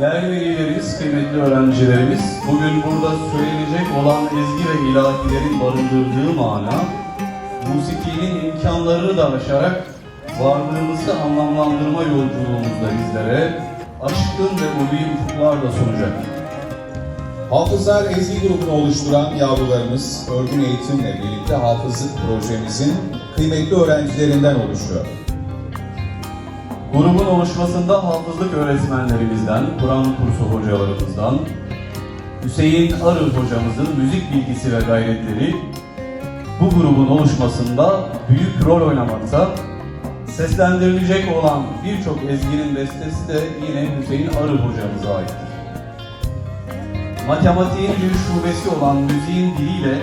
Değerli velilerimiz, kıymetli öğrencilerimiz, bugün burada söylenecek olan ezgi ve ilahilerin barındırdığı mana, musikinin imkanlarını da aşarak varlığımızı anlamlandırma yolculuğumuzda bizlere aşkın ve ulvi ufuklar da sunacak. Hafızlar Ezgi grubunu oluşturan yavrularımız örgün eğitimle birlikte hafızlık projemizin kıymetli öğrencilerinden oluşuyor. Grubun oluşmasında hafızlık öğretmenlerimizden, Kur'an kursu hocalarımızdan, Hüseyin Arı hocamızın müzik bilgisi ve gayretleri bu grubun oluşmasında büyük rol oynamakta. Seslendirilecek olan birçok ezginin bestesi de yine Hüseyin Arı hocamıza aittir. Matematiğin bir şubesi olan müziğin diliyle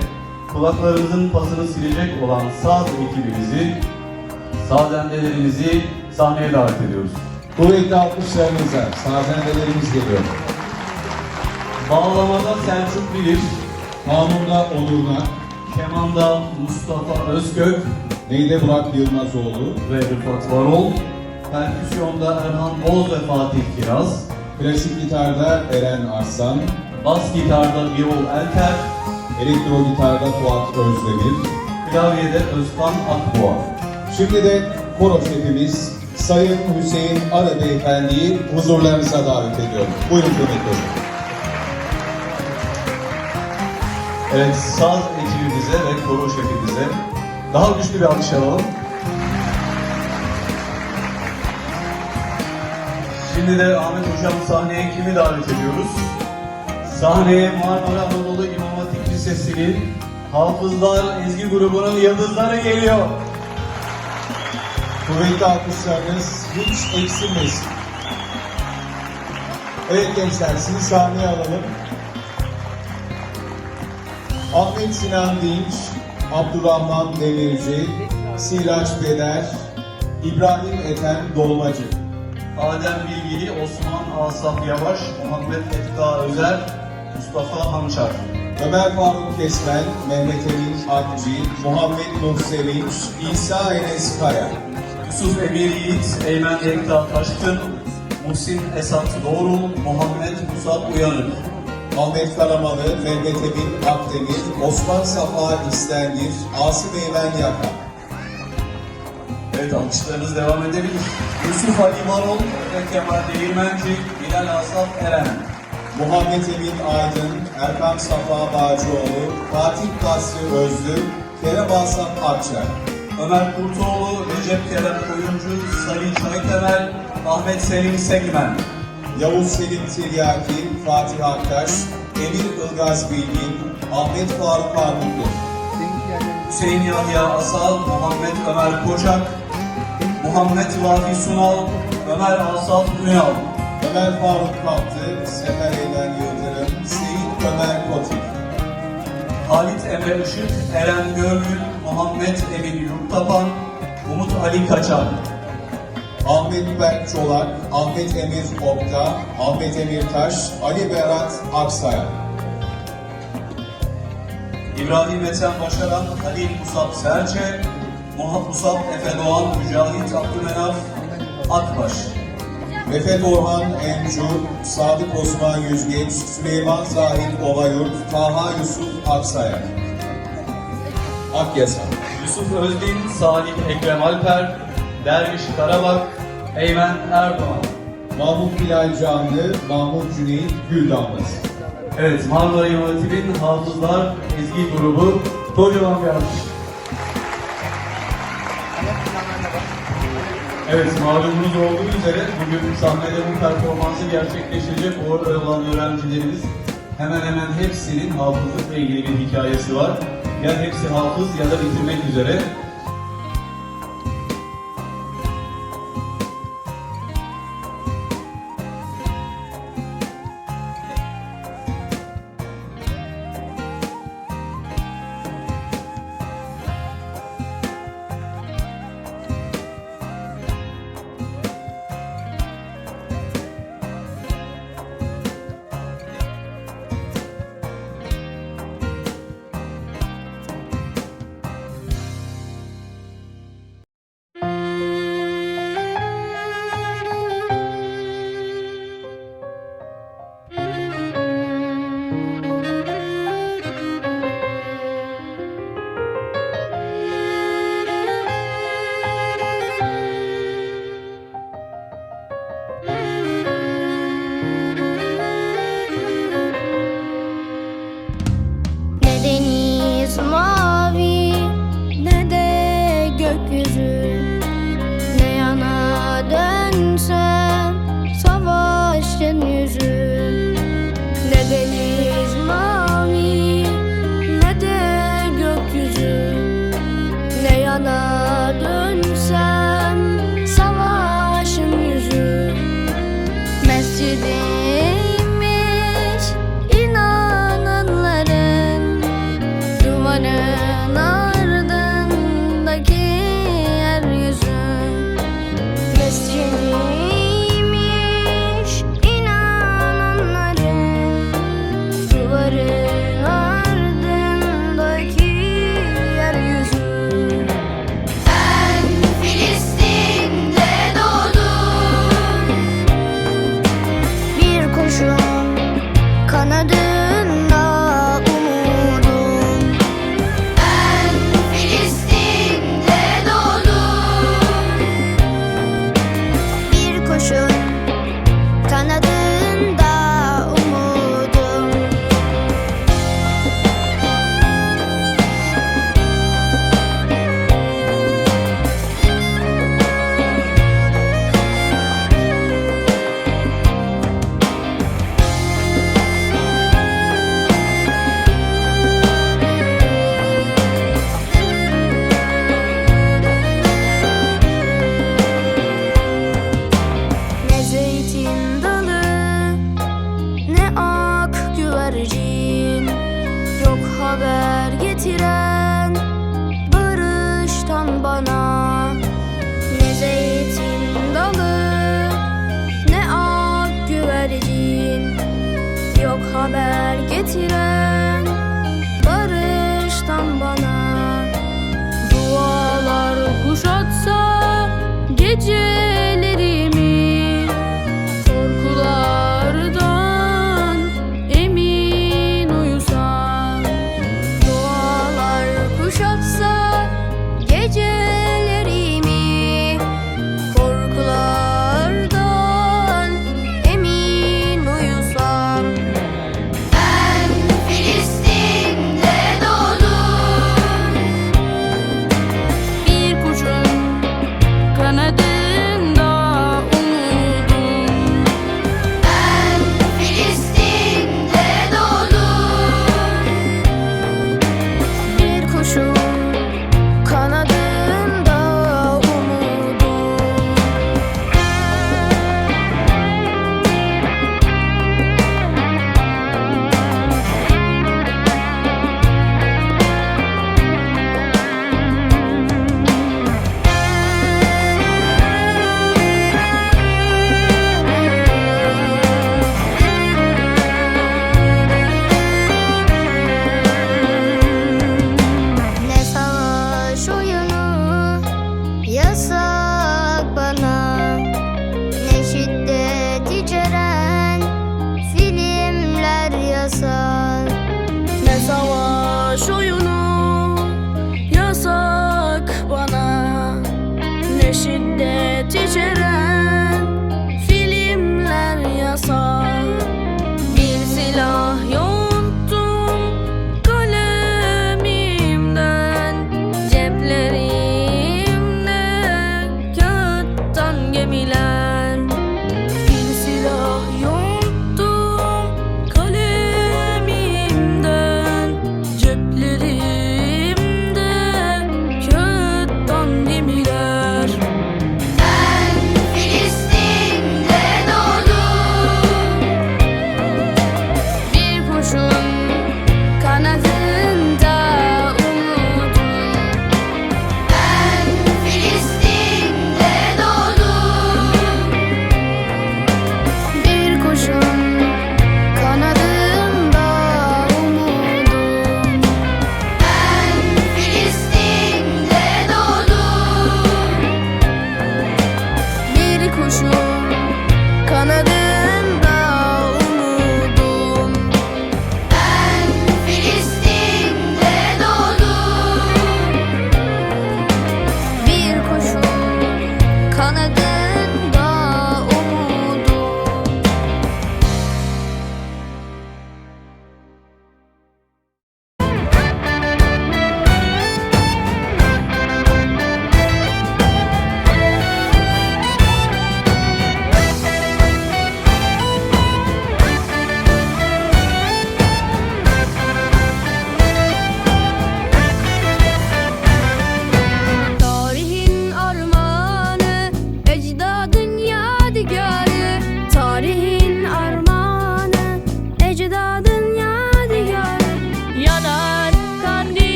kulaklarımızın pasını silecek olan saz ekibimizi, sazendelerimizi sahneye davet ediyoruz. Kuvvetli alkışlarınıza sazendelerimiz geliyor. Bağlamada Selçuk Bilir, Kanunla Onur'una, kemanda Mustafa Özgök Neyde Burak Yılmazoğlu, ve Rıfat Varol, perküsyonda Erhan Boz ve Fatih Kiraz, klasik gitarda Eren Arslan, bas gitarda Birol Elter, elektro gitarda Fuat Özdemir. klavyede Özkan Akboğa. Şimdi de koro şefimiz Sayın Hüseyin Arı Beyefendi'yi huzurlarınıza davet ediyorum. Buyurun kıymetli hocam. Evet, saz ekibimize ve koro şefimize daha güçlü bir alkış alalım. Şimdi de Ahmet Hocam sahneye kimi davet ediyoruz? Sahneye Marmara Anadolu İmam Hatip Lisesi'nin Hafızlar Ezgi grubunun yıldızları geliyor. Kuvvetli alkışlarınız hiç eksilmesin. Evet gençler sizi sahneye alalım. Ahmet Sinan Dinç, Abdurrahman Demirci, Siraç Beder, İbrahim Ethem Dolmacı. Adem Bilgili, Osman Asaf Yavaş, Muhammed Efka Özer, Mustafa Hançar. Ömer Faruk Kesmen, Mehmet Emin Akci, Muhammed Nuh Sevinç, İsa Enes Kaya. Yusuf Emir Yiğit, Eymen Yekta Taşkın, Muhsin Esat Doğrul, Muhammed Musab Uyanık. Ahmet Karamalı, Mehmet Emin Akdemir, Osman Safa İstendir, Asım Eymen Yaka. Evet alkışlarınız devam edebilir. Yusuf Ali Marol ve Kemal Değirmenci, Bilal Asaf Eren. Muhammed Emin Aydın, Erkan Safa Bağcıoğlu, Fatih Basri Özlü, Kerem Asaf Akçay. Ömer Kurtoğlu, Recep Kerem Koyuncu, Salih Çaytemel, Ahmet Selim Segmen. Yavuz Selim Tiryaki, Fatih Aktaş, Emir Ilgaz Bilgin, Ahmet Faruk Armutlu. Hüseyin Yahya Asal, Muhammed Ömer Koçak, Muhammed Vafi Sunal, Ömer Asaf Ünal. Ömer Faruk Kaptı, Sefer Eymen Yıldırım, Seyit Ömer Kotik. Halit Emre Işık, Eren Görgül, Muhammed Emin Yurttapan, Umut Ali Kaçan. Ahmet Berk Çolak, Ahmet Emir Okta, Ahmet Emir Taş, Ali Berat Aksaya. İbrahim Ethem Başaran, Halil Musab Serçe, Muhat Musab Efe Doğan, Mücahit Abdümenaf, Akbaş. Mehmet Orhan Encu, Sadık Osman Yüzgeç, Süleyman Zahid Ovayurt, Taha Yusuf Aksaya. Akyasa. Yusuf Özdin, Salih Ekrem Alper, Derviş Karabak, Eymen Erdoğan. Mahmut Bilal Canlı, Mahmut Cüneyt Güldamız. Evet, Marmara Hatip'in Hafızlar Ezgi grubu kocaman bir alkış. Evet, malumunuz olduğu üzere bugün sahnede bu performansı gerçekleştirecek orada olan öğrencilerimiz hemen hemen hepsinin hafızlıkla ilgili bir hikayesi var. Ya hepsi hafız ya da bitirmek üzere.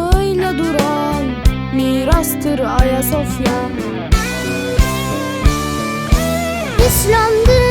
Şanıyla duran mirastır Ayasofya. Islandı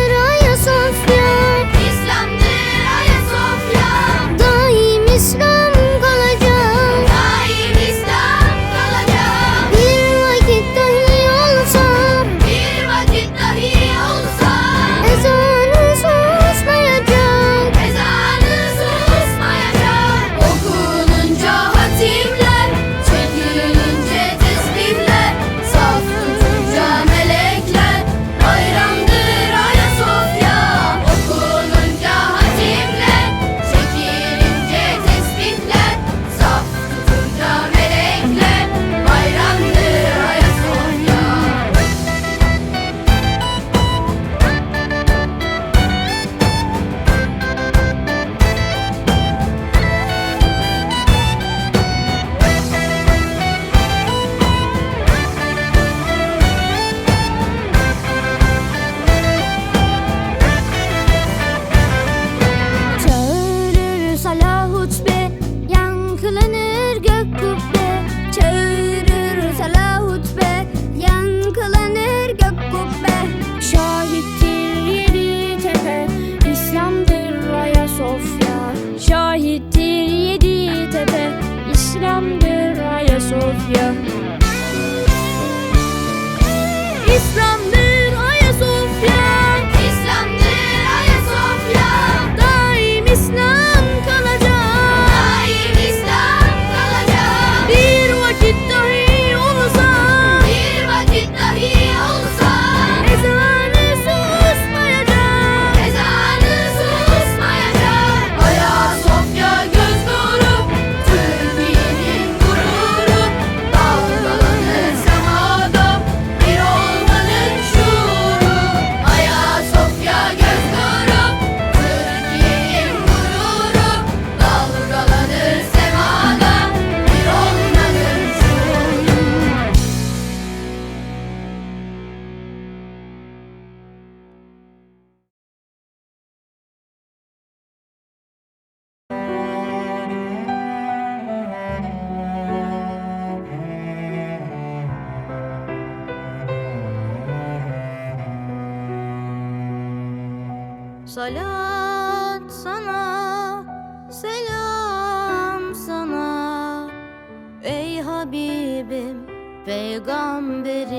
peygamberim.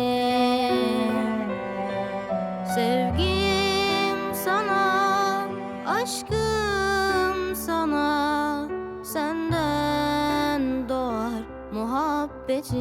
Sevgim sana, aşkım sana. Senden doğar muhabbetim.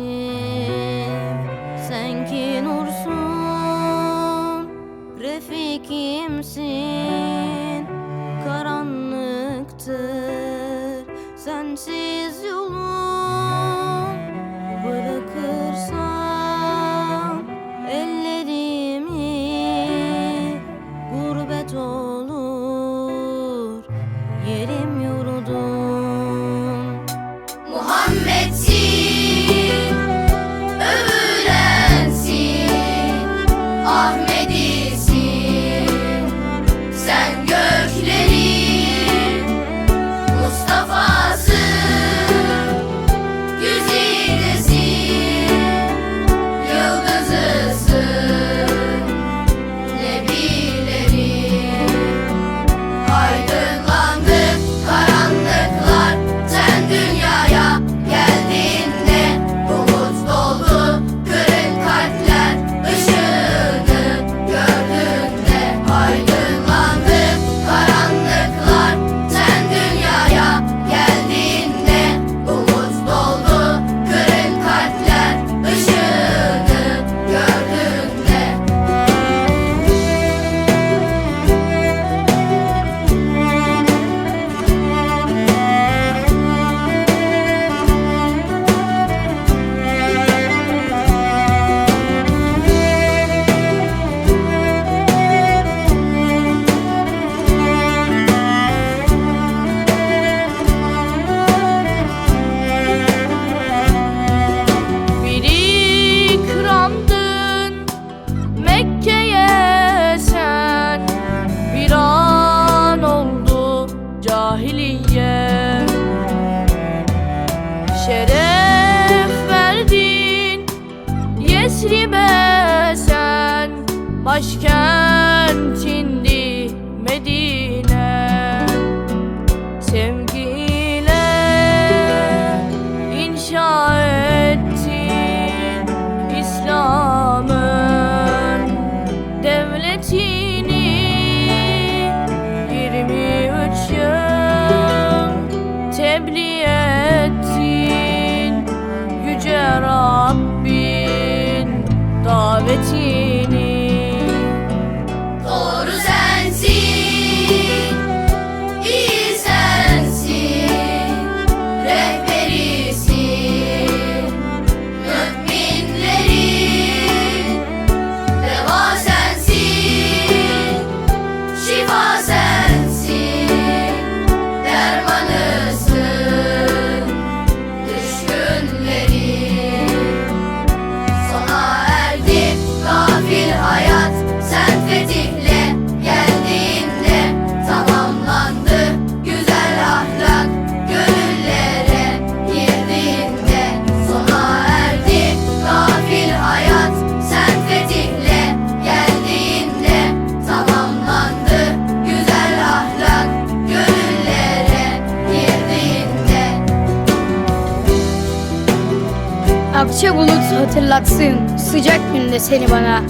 hatırlatsın. Sıcak günde seni bana.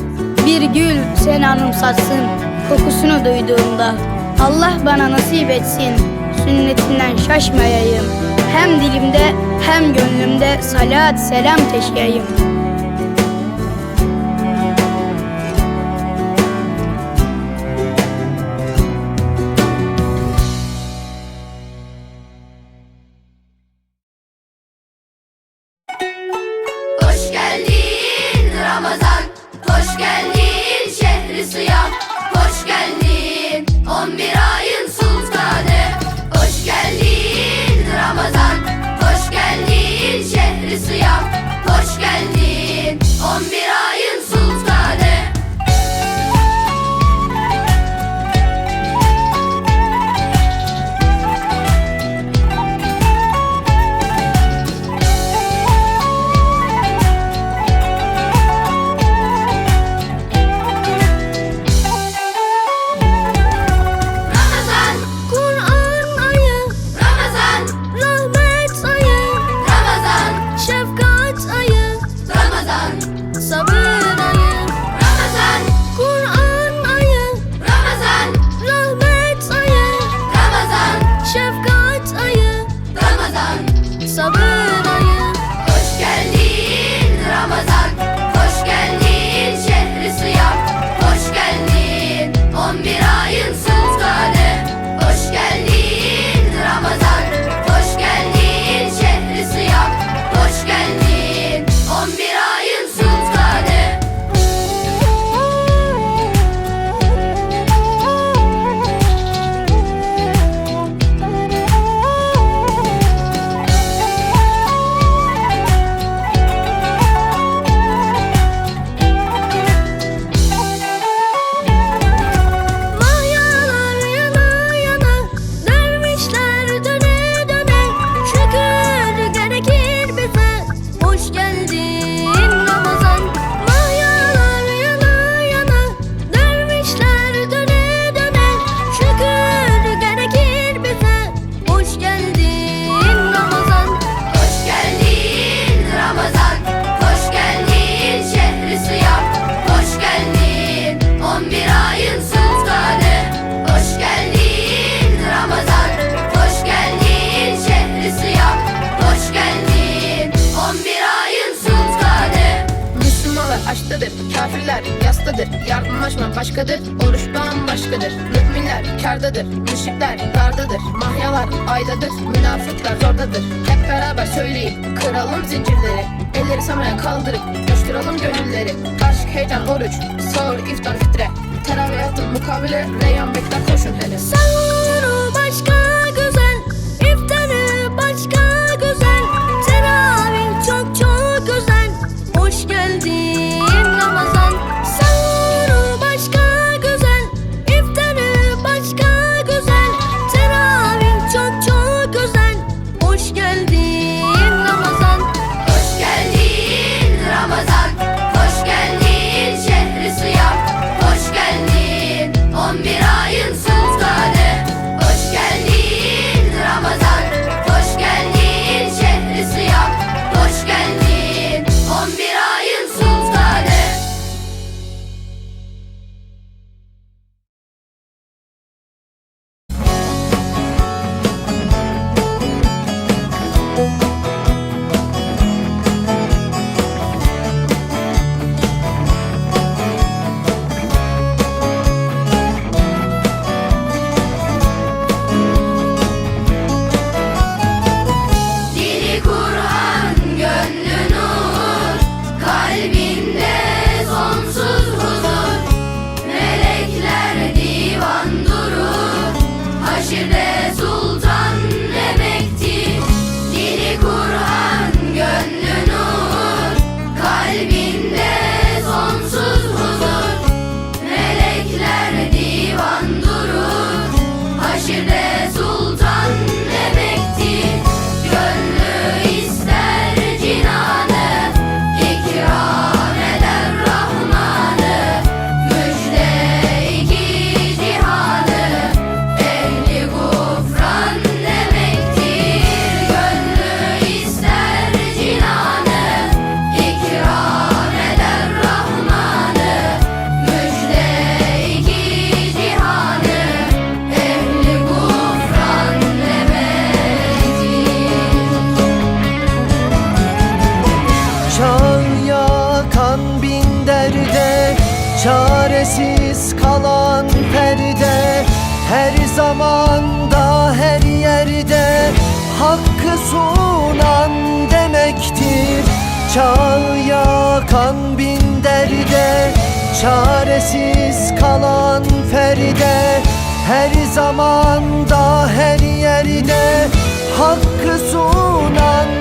Bir gül seni anımsatsın. Kokusunu duyduğumda Allah bana nasip etsin. Sünnetinden şaşmayayım. Hem dilimde hem gönlümde Salat selam teşkiyayım Fikirler yastadır Yardımlaşma başkadır Oruç başkadır Müminler kardadır Müşrikler dardadır Mahyalar aydadır Münafıklar zordadır. Hep beraber söyleyin Kıralım zincirleri Elleri samaya kaldırıp Coşturalım gönülleri. Aşk, heyecan, oruç Sahur, iftar, fitre. Teravih yaptım mukabele Reyhan bekler koşun hele. Sahuru başka güzel. İftarı başka güzel. Teravih çok çok güzel. Hoş geldin. Çaresiz kalan perde Her zamanda her yerde Hakkı sunan demektir. Çağ yakan bin derde Çaresiz kalan ferde Her zamanda her yerde Hakkı sunan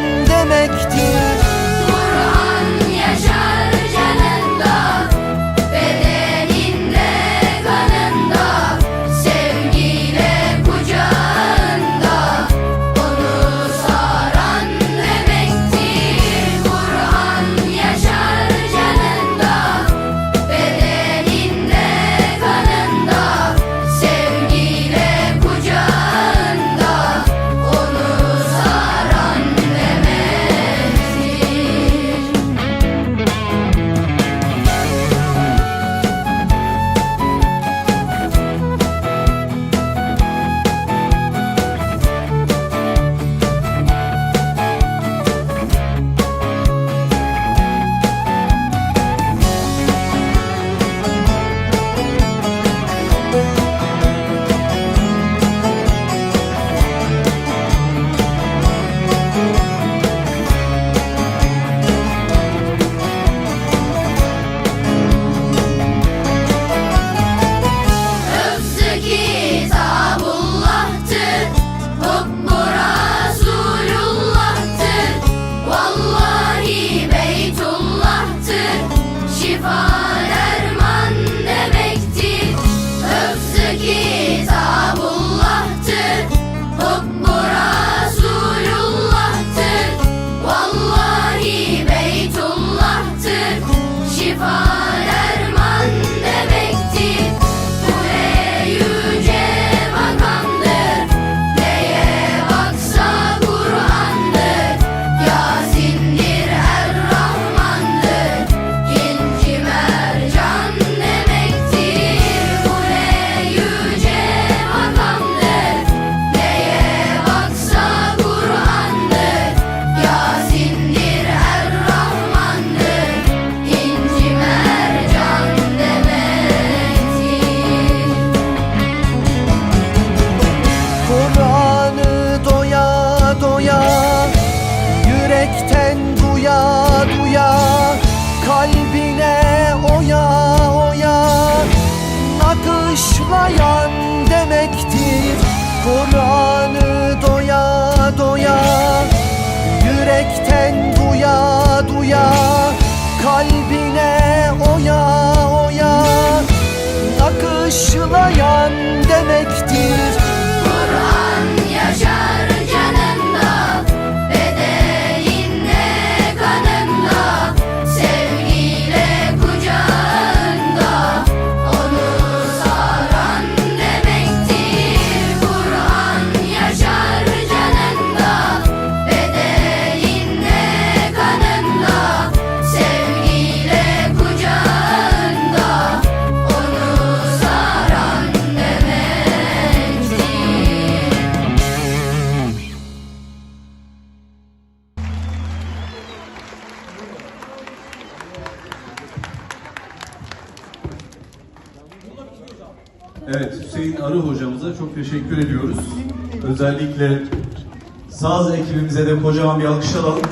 bağışlayan demektir Kur'an'ı doya doya. Yürekten duya duya Kalbine oya oya. Akışlayan demektir Öncelikle saz ekibimize de kocaman bir alkış alalım.